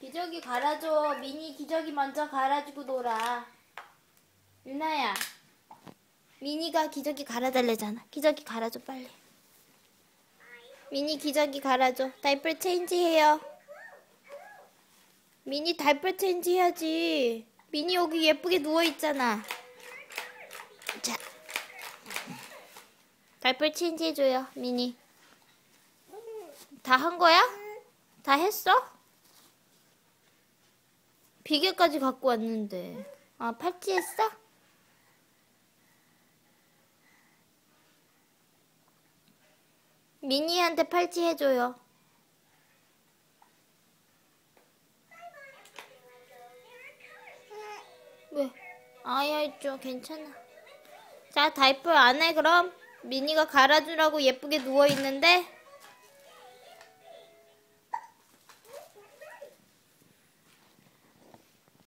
기저귀 갈아줘. 미니 기저귀 먼저 갈아주고 놀아. 유나야. 미니가 기저귀 갈아달래잖아. 기저귀 갈아줘 빨리. 미니 기저귀 갈아줘. 다이퍼 체인지 해요. 미니 다이퍼 체인지 해야지. 미니 여기 예쁘게 누워 있잖아. 자. 다이퍼 체인지 해줘요, 미니. 다 한 거야? 다 했어? 비계까지 갖고 왔는데. 아, 팔찌했어? 미니한테 팔찌 해줘요. 왜? 아야 있죠. 괜찮아. 자, 다이퍼 안 해, 그럼? 미니가 갈아주라고 예쁘게 누워있는데?